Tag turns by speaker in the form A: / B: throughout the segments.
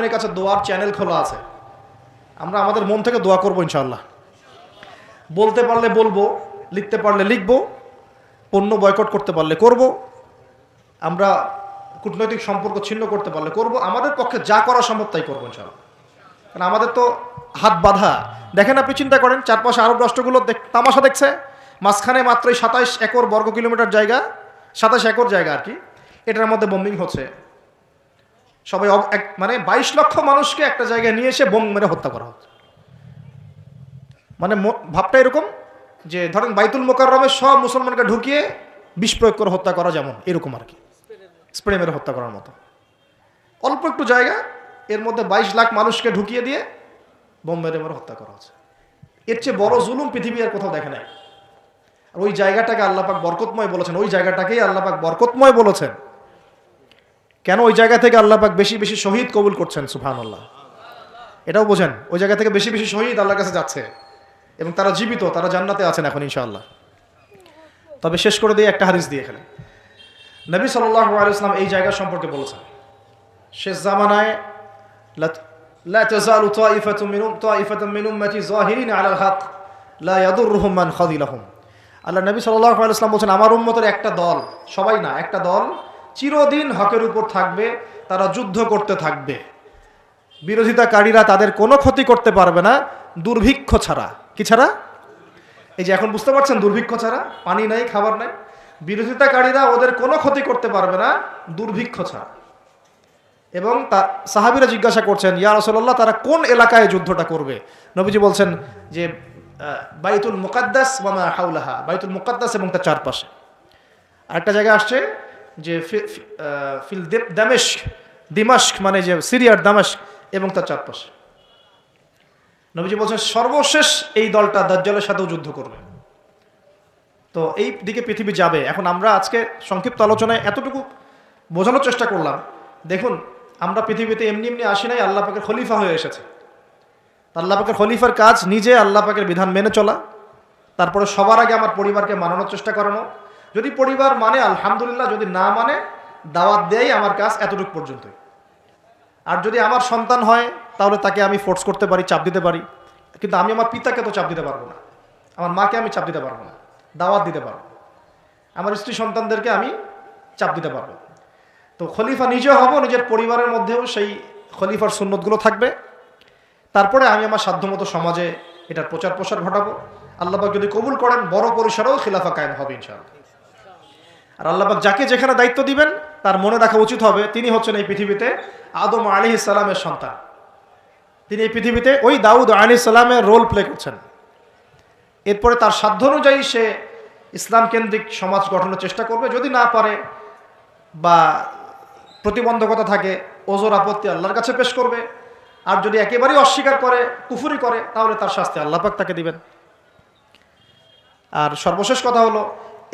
A: আপনার কাছে দোয়ার চ্যানেল খোলা আছে। আমরা আমাদের মন থেকে দোয়া করব ইনশাল্লাহ বলতে পারলে বলব, লিখতে পারলে লিখব, পণ্য বয়কট করতে পারলে করব, আমরা কূটনৈতিক সম্পর্ক ছিন্ন করতে পারলে করব, আমাদের পক্ষে যা করা সম্ভব তাই করব ইনশাল্লাহ কারণ আমাদের তো হাত বাঁধা। দেখেন আপনি চিন্তা করেন, চারপাশে আরব রাষ্ট্রগুলো তামাশা দেখছে, মাঝখানে মাত্রই সাতাইশ একর বর্গ কিলোমিটার জায়গা, সাতাশ একর জায়গা আর কি। এটার মধ্যে বম্বিং হচ্ছে। সবাই মানে বাইশ লক্ষ মানুষকে একটা জায়গায় নিয়ে এসে বোম মেরে হত্যা করা হচ্ছে। মানে ভাবটা এরকম যে ধরেন বাইতুল মোকাররমে সব মুসলমানকে ঢুকিয়ে বিষ প্রয়োগ করে হত্যা করা যেমন, এরকম আর কি। স্প্রে মেরে হত্যা করার মতো। অল্প একটু জায়গা, এর মধ্যে বাইশ লাখ মানুষকে ঢুকিয়ে দিয়ে বোম মেরে মেরে হত্যা করা হচ্ছে। এর চেয়ে বড় জুলুম পৃথিবী আর কোথাও দেখে নাই। আর ওই জায়গাটাকে আল্লাপাক বরকতময় বলেছেন, ওই জায়গাটাকেই আল্লাপাক বরকতময় বলেছেন। কেন ওই জায়গা থেকে আল্লাপাক বেশি বেশি শহীদ কবুল করছেন সুফান আল্লাহ এটাও বোঝেন ওই জায়গা থেকে বেশি বেশি শহীদ আল্লাহর কাছে যাচ্ছে এবং তারা জীবিত তারা জান্নাতে আছেন এখন ইনশাআল্লাহ তবে শেষ করে দিয়ে একটা হাদিস দিয়ে এখানে নবী সাল্লাহ আলাইসলাম এই জায়গা সম্পর্কে বলেছেন শেষ জামানায় লা- لا تزال طائفة من طائفة من أمتي ظاهرين على الحق لا يضرهم من خذلهم আল্লাহ নবী সাল্লাহ আলাইসলাম বলছেন আমার উম্মতের একটা দল সবাই না একটা দল চিরদিন হকের উপর থাকবে, তারা যুদ্ধ করতে থাকবে। বিরোধিতাকারীরা তাদের কোনো ক্ষতি করতে পারবে না, দুর্ভিক্ষ ছাড়া। কি ছাড়া? এই যে এখন বুঝতে পারছেন দুর্ভিক্ষ ছাড়া? পানি নাই, খাবার নাই। বিরোধিতাকারীরা ওদের কোনো ক্ষতি করতে পারবে না, দুর্ভিক্ষ ছাড়া। এবং তা সাহাবিরা জিজ্ঞাসা করছেন, ইয়া রসল্লাহ তারা কোন এলাকায় যুদ্ধটা করবে? নবীজি বলছেন যে বাইতুল মুকাদ্দাস ওয়ামা হাউলাহা বাইতুল মুকাদ্দাস এবং তার চারপাশে। আরেকটা জায়গায় আসছে যে ফিল দেব- দামেস্ক মানে যে সিরিয়ার দামেস্ক এবং তার চারপাশে। নবীজি বলছেন, সর্বশেষ এই দলটা দাজ্জালের সাথেও যুদ্ধ করবে। তো এই দিকে পৃথিবী যাবে। এখন আমরা আজকে সংক্ষিপ্ত আলোচনায় এতটুকু বোঝানোর চেষ্টা করলাম। দেখুন, আমরা পৃথিবীতে এমনি এমনি আসি নাই, আল্লাহ পাকের খলিফা হয়ে এসেছে। আল্লাহ পাকের খলিফার কাজ নিজে আল্লাহ পাকের বিধান মেনে চলা, তারপরে সবার আগে আমার পরিবারকে মানানোর চেষ্টা করানো যদি পরিবার মানে আলহামদুলিল্লাহ, যদি না মানে দাওয়াত দেয় আমার কাজ এতটুকু পর্যন্তই। আর যদি আমার সন্তান হয়, তাহলে তাকে আমি ফোর্স করতে পারি, চাপ দিতে পারি। কিন্তু আমি আমার পিতাকে তো চাপ দিতে পারব না। আমার মাকে আমি চাপ দিতে পারব না। দাওয়াত দিতে পারব। আমার স্ত্রী সন্তানদেরকে আমি চাপ দিতে পারব। তো খলিফা নিজেও হব, নিজের পরিবারের মধ্যেও সেই খলিফার সুন্নতগুলো থাকবে। তারপরে আমি আমার সাধ্যমতো সমাজে এটার প্রচার প্রসার ঘটাবো আল্লাহবাক যদি কবুল করেন, বড় পরিসরেও খিলাফা কায়েম হবে, ইনশাআল্লাহ। আর আল্লাহবাক যাকে যেখানে দায়িত্ব দিবেন, তার মনে রাখা উচিত হবে, তিনি হচ্ছেন এই পৃথিবীতে আদম আলী ইসলামের সন্তান। তিনি এই পৃথিবীতে ওই দাউদ আলী ইসলামের রোল প্লে করছেন। এরপরে তার সাধ্য অনুযায়ী সে ইসলাম কেন্দ্রিক সমাজ গঠনের চেষ্টা করবে। যদি না পারে বা প্রতিবন্ধকতা থাকে, ওজোর আপত্তি আল্লাহর কাছে পেশ করবে। আর যদি একেবারেই অস্বীকার করে, কুফুরি করে, তাহলে তার শাস্তি আল্লাহ পাক তাকে দিবেন। আর সর্বশেষ কথা হলো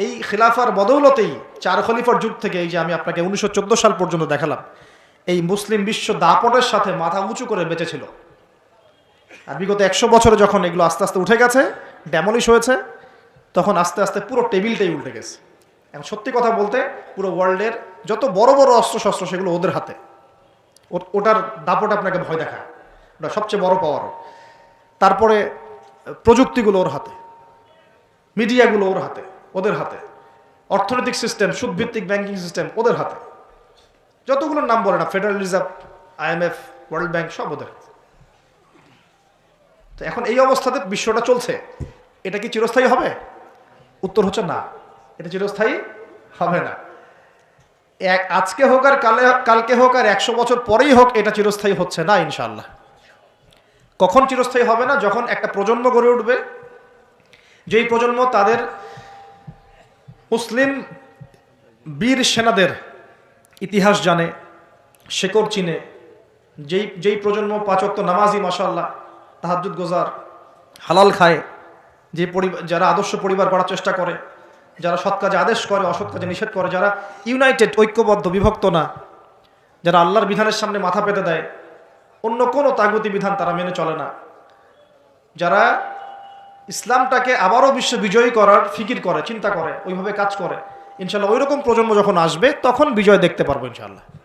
A: এই খিলাফার বদৌলতেই চার খলিফার যুগ থেকে এই যে আমি আপনাকে উনিশশো চোদ্দ সাল পর্যন্ত দেখালাম, এই মুসলিম বিশ্ব দাপটের সাথে মাথা উঁচু করে বেঁচেছিল। আর বিগত একশো বছরে যখন এগুলো আস্তে আস্তে উঠে গেছে ড্যামলিশ হয়েছে, তখন আস্তে আস্তে পুরো টেবিলটাই উল্টে গেছে। এবং সত্যি কথা বলতে পুরো ওয়ার্ল্ডের যত বড় বড় অস্ত্র শস্ত্র সেগুলো ওদের হাতে। ওটার দাপট আপনাকে ভয় দেখায়। ওটা সবচেয়ে বড় পাওয়ার তারপরে প্রযুক্তিগুলো ওর হাতে। মিডিয়াগুলো ওর হাতে। ওদের হাতে। অর্থনৈতিক সিস্টেম সুদভিত্তিক ব্যাংকিং সিস্টেম ওদের হাতে। যতগুলো নাম বলে না Federal Reserve IMF World Bank সব ওদের। তো এখন এই অবস্থাতে বিশ্বটা চলছে। এটা কি চিরস্থায়ী হবে? উত্তর হচ্ছে না। এটা চিরস্থায়ী হবে না। এক, আজকে হোক আর কালে, কালকে হোক আর একশো বছর পরেই হোক, এটা চিরস্থায়ী হচ্ছে না ইনশাল্লাহ কখন চিরস্থায়ী হবে না? যখন একটা প্রজন্ম গড়ে উঠবে। যেই প্রজন্ম তাদের মুসলিম বীর সেনাদের ইতিহাস জানে, শেকড় চিনে, যেই যেই প্রজন্ম পাচক্ত নামাজি মাসাল্লাহ তাহাজুদ গোজার হালাল খায়, যে পরিবার যারা আদর্শ পরিবার করার চেষ্টা করে, যারা সৎ কাজে আদেশ করে, অসৎ কাজে নিষেধ করে, যারা ইউনাইটেড ঐক্যবদ্ধ, বিভক্ত না, যারা আল্লাহর বিধানের সামনে মাথা পেতে দেয়, অন্য কোনো তাগুতি বিধান তারা মেনে চলে না। যারা ইসলামটাকে আবারও বিশ্ব বিজয়ী করার ফিকির করে, চিন্তা করে, ওইভাবে কাজ করে। ইনশাল্লাহ ওই রকম প্রজন্ম যখন আসবে, তখন বিজয় দেখতে পারব ইনশাল্লাহ।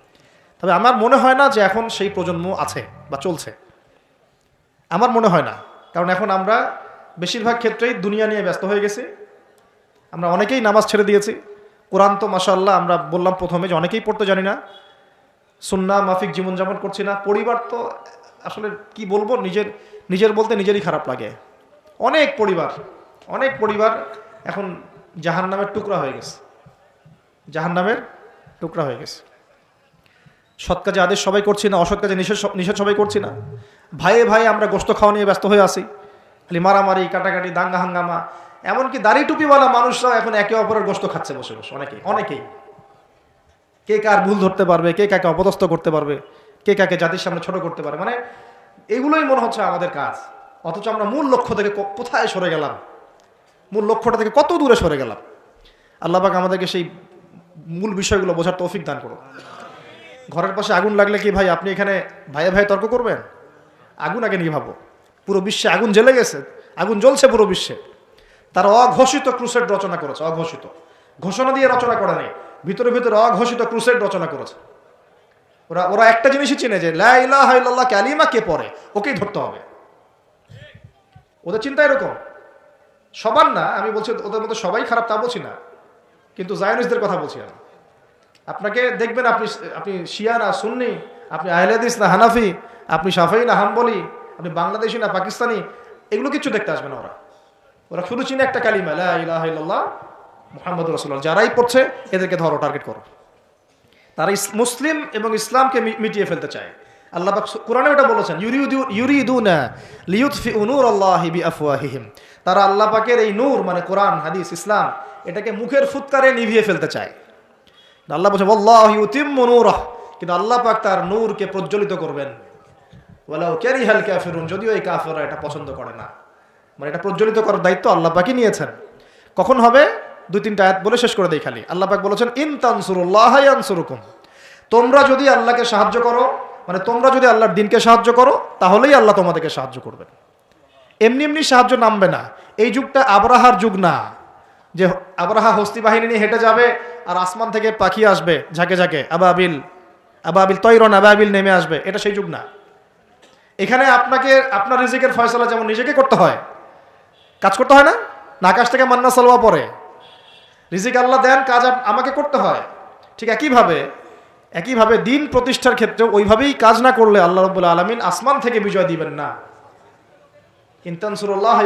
A: তবে আমার মনে হয় না যে এখন সেই প্রজন্ম আছে বা চলছে। আমার মনে হয় না। কারণ এখন আমরা বেশিরভাগ ক্ষেত্রেই দুনিয়া নিয়ে ব্যস্ত হয়ে গেছি। আমরা অনেকেই নামাজ ছেড়ে দিয়েছি। কোরআন তো মাসাল্লাহ আমরা বললাম প্রথমে যে অনেকেই পড়তে জানি না। সুন্না, মাফিক, জীবনযাপন করছি না। পরিবার তো আসলে কি বলব? নিজের নিজের বলতে নিজেরই খারাপ লাগে। অনেক পরিবার অনেক পরিবার এখন জাহান নামের টুকরা হয়ে গেছে। জাহান নামের টুকরা হয়ে গেছে। সৎ কাজে আদেশ সবাই করছি না, অসৎ কাজে নিষেধ নিষেধ সবাই করছি না। ভাইয়ে ভাই আমরা গোস্ত খাওয়া নিয়ে ব্যস্ত হয়ে আছি। খালি মারামারি, কাটাকাটি, দাঙ্গা হাঙ্গামা, এমনকি দাড়ি টুপিওয়ালা মানুষরাও এখন একে অপরের গোস্ত খাচ্ছে বসে বসে, অনেকেই অনেকেই। কে কার ভুল ধরতে পারবে, কে কাকে অপদস্থ করতে পারবে, কে কাকে জাতির সামনে ছোট করতে পারবে মানে এগুলোই মনে হচ্ছে আমাদের কাজ। অথচ আমরা মূল লক্ষ্য থেকে কোথায় সরে গেলাম? মূল লক্ষ্যটা থেকে কত দূরে সরে গেলাম? আল্লাহ পাক আমাদেরকে সেই মূল বিষয়গুলো বোঝার তৌফিক দান করো ঘরের পাশে আগুন লাগলে কি ভাই আপনি এখানে ভাইয়ে ভাই তর্ক করবেন? আগুন আগে নিয়ে ভাবো পুরো বিশ্বে আগুন জ্বলে গেছে। আগুন জ্বলছে পুরো বিশ্বে। তারা অঘোষিত ক্রুসেড রচনা করেছে, অঘোষিত। ঘোষণা দিয়ে রচনা করে নেই। ভিতরে ভিতরে অঘোষিত ক্রুসেড রচনা করেছে। ওরা ওরা একটা জিনিসই চিনে যে, লা ইলাহা ইল্লাল্লাহ কালিমা কে পড়ে? ওকেই ধরতে হবে। ওদের চিন্তা এরকম। সবার না, আমি বলছি ওদের মতো সবাই খারাপ তা বলছি না। কিন্তু জায়নিসদের কথা বলছি আমি। আপনাকে দেখবেন আপনি আপনি শিয়া না সুন্নি, আপনি আহলেদিস না হানাফি, আপনি সাফাই না হাম্বলি, আপনি বাংলাদেশি না পাকিস্তানি, এগুলো কিছু দেখতে আসবে না ওরা। ওরা শুধু চিনে একটা কালিমা, লা ইলাহা ইল্লাল্লাহ মুহাম্মদ যারাই পড়ছে, এদেরকে ধরো টার্গেট করো। তারা মুসলিম এবং ইসলামকে মিটিয়ে ফেলতে চায়। আল্লাহ কোরআনে ওটা বলেছেন, ইউরিদু, ইউরিদুনা লিয়ুতফিউ নূরাল্লাহি বিআফওয়াহিহিম। তারা আল্লাহ পাকের এই নূর মানে কোরআন, হাদিস, ইসলাম, এটাকে মুখের ফুৎকারে নিভিয়ে ফেলতে চায়। আল্লাহ বলছে আল্লাহ ইউতিম্মু নূরাহ। কিন্তু আল্লাহ পাক তার নূরকে প্রজ্বলিত করবেন। ওয়ালাউ কারিহাল কাফিরুন, যদিও এই কাফেররা এটা পছন্দ করে না। মানে এটা প্রজ্বলিত করার দায়িত্ব আল্লাহ পাকই নিয়েছেন। কখন হবে? দুই, তিনটা আয়াত বলে শেষ করে দেই খালি। আল্লাহ পাক বলেছেন, ইন তানসুরুল্লাহ ইয়ানসুরুকুম। তোমরা যদি আল্লাহকে সাহায্য করো মানে তোমরা যদি আল্লাহর দিনকে সাহায্য করো, তাহলেই আল্লাহ তোমাদেরকে সাহায্য করবেন। এমনি এমনি সাহায্য নামবে না। এই যুগটা আবরাহার যুগ না। যে আবরাহা হস্তি বাহিনী নিয়ে হেঁটে যাবে আর আসমান থেকে পাখি আসবে, ঝাঁকে ঝাঁকে, আবাবিল আবাবিল তৈরন, আবাবিল নেমে আসবে, এটা সেই যুগ না। এখানে আপনাকে, আপনার রিজিকের ফয়সলা যেমন নিজেকে করতে হয়, কাজ করতে হয় না? আকাশ থেকে মান্না সালোয়া পরে। রিজিক আল্লাহ দেন, কাজ আমাকে করতে হয়। ঠিক একইভাবে একইভাবে দিন প্রতিষ্ঠার ক্ষেত্রে ওইভাবেই কাজ না করলে আল্লাহ রব্বুল আলমিন আসমান থেকে বিজয় দিবেন না। ইনতানসুরুল্লাহ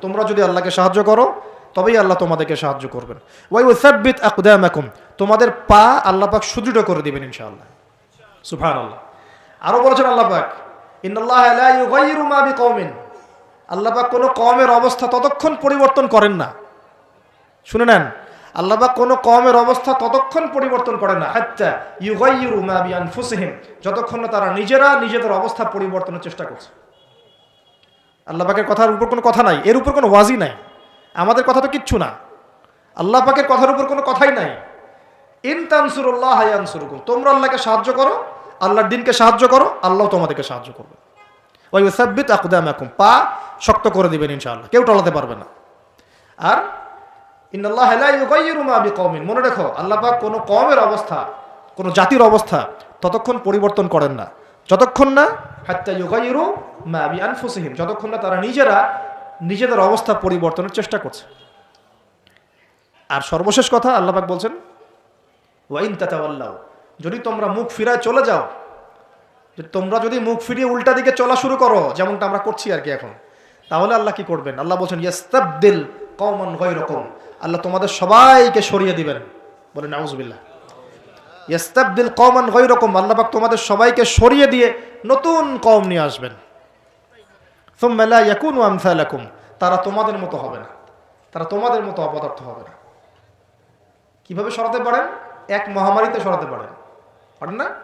A: তোমরা যদি আল্লাহকে সাহায্য করো, তবেই আল্লাহ তোমাদেরকে সাহায্য করবেন। ওয়াই উসাব্বিত আকদামাকুম, তোমাদের পা আল্লাহ পাক সুদৃঢ় করে দিবেন ইনশাআল্লাহ। সুবহানাল্লাহ। আরও বলেছেন আল্লাহ পাক বিকওমিন। আল্লাহ পাক কোনো কমের অবস্থা ততক্ষণ পরিবর্তন করেন না। শুনে নেন আল্লাহ পাক কোনো কওমের অবস্থা ততক্ষণ পরিবর্তন করে না। হাত্তা ইউগাইয়িরু মা বিআনফুসিহিম। যতক্ষণ না তারা নিজেরা নিজেদের অবস্থা পরিবর্তনের চেষ্টা করছে। আল্লাহ পাকের কথার উপর কোনো কথা নাই। এর উপর কোনো ওয়াজি নাই। আমাদের কথা তো কিচ্ছু না। আল্লাহ পাকের কথার উপর কোনো কথাই নাই। ইন তানসুরুল্লাহ হায়ানসুরুকুম তোমরা আল্লাহকে সাহায্য করো, আল্লাহর দিনকে সাহায্য করো, আল্লাহ তোমাদেরকে সাহায্য করবে। ওই সাব্বিত আকুদামাকুম। পা শক্ত করে দিবেন ইনশাআল্লাহ। কেউ টলাতে পারবে না। আর মনে রেখো, আল্লাহ পাক কোনো কওমের অবস্থা, কোনো জাতির অবস্থা ততক্ষণ পরিবর্তন করেন না। যতক্ষণ না হাত্তা যতক্ষণ না তারা নিজেরা নিজেদের অবস্থা পরিবর্তনের চেষ্টা করছে। আর সর্বশেষ কথা আল্লাহ পাক বলছেন ওয়াইন তাতাওয়াল্লাও যদি তোমরা মুখ ফিরায় চলে যাও তোমরা যদি মুখ ফিরিয়ে উল্টা দিকে চলা শুরু করো, যেমনটা আমরা করছি আর কি এখন, তাহলে আল্লাহ কি করবেন? আল্লাহ বলছেন, ইয়াস্তাবদিল কওমান গায়রাকুম। আল্লাহ তোমাদের সবাইকে সরিয়ে দিবেন। বলে, নাউজুবিল্লাহ। ইয়াস্তাবদিল কওমান ওই রকম পাক তোমাদের সবাইকে সরিয়ে দিয়ে নতুন কম নিয়ে আসবেন। তারা তোমাদের মতো হবে না। তারা তোমাদের মতো অপদার্থ হবে না। কীভাবে সরাতে পারেন? এক মহামারীতে সরাতে পারেন। পারেন না?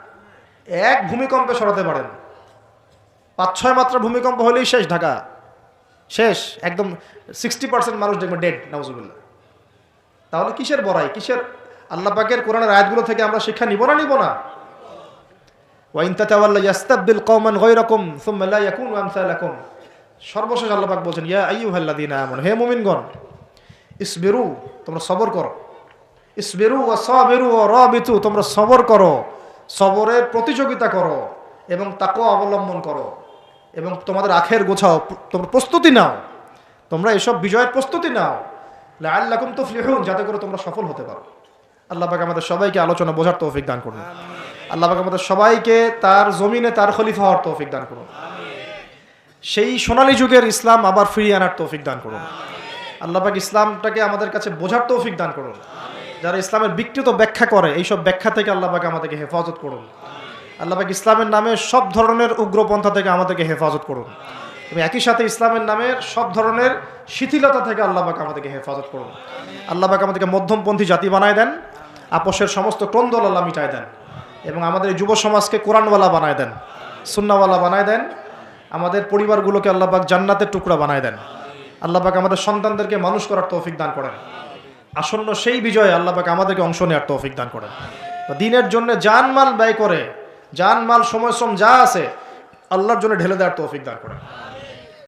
A: এক ভূমিকম্পে সরাতে পারেন। পাঁচ, ছয় মাত্রা ভূমিকম্প হলেই শেষ ঢাকা। শেষ, একদম সিক্সটি পার্সেন্ট মানুষ দেখবে ডেড নাউজুবিল্লাহ। তাহলে কিসের বড়াই? কিসের? আল্লাহ পাকের কোরআনের আয়াতগুলো থেকে আমরা শিক্ষা নিব না নিব না? সর্বশেষ আল্লাহ পাক বলছেন আমানু, হে তোমরা সবর করো। তোমরা সবর করো। সবরের প্রতিযোগিতা করো এবং তাকেও অবলম্বন করো। এবং তোমাদের আখের গোছাও, তোমরা প্রস্তুতি নাও। তোমরা এসব বিজয়ের প্রস্তুতি নাও। আল্লাহম তো ফ্লিহুন যাতে করে তোমরা সফল হতে পারো। আল্লাহ পাক আমাদের সবাইকে আলোচনা বোঝার তৌফিক দান করুন। আল্লাহ পাক আমাদের সবাইকে তার জমিনে তার খলিফা হওয়ার তৌফিক দান করুন। সেই সোনালী যুগের ইসলাম আবার ফিরিয়ে আনার তৌফিক দান করুন। আল্লাহ পাক ইসলামটাকে আমাদের কাছে বোঝার তৌফিক দান করুন। যারা ইসলামের বিকৃত ব্যাখ্যা করে এইসব ব্যাখ্যা থেকে আল্লাহ পাক আমাদেরকে হেফাজত করুন। আল্লাহ পাক ইসলামের নামে সব ধরনের উগ্রপন্থা থেকে আমাদেরকে হেফাজত করুন। এবং একই সাথে ইসলামের নামের সব ধরনের শিথিলতা থেকে আল্লাহ পাক আমাদেরকে হেফাজত করুন। আল্লাহ পাক আমাদেরকে মধ্যমপন্থী জাতি বানায় দেন, আপোষের সমস্ত ক্রন্দল আল্লাহ মিটায় দেন এবং আমাদের যুব সমাজকে কোরআনওয়ালা বানায় দেন, সুন্নাওয়ালা বানায় দেন, আমাদের পরিবারগুলোকে আল্লাহ পাক জান্নাতের টুকরা বানায় দেন। আল্লাহ পাক আমাদের সন্তানদেরকে মানুষ করার তৌফিক দান করেন। আসন্ন সেই বিজয়ে আল্লাহ পাক আমাদেরকে অংশ নেওয়ার তৌফিক দান করেন। দিনের জন্য জানমাল ব্যয় করে জানমাল সময় শ্রম যা আছে, আল্লাহর জন্য ঢেলে দেওয়ার তৌফিক দান করেন।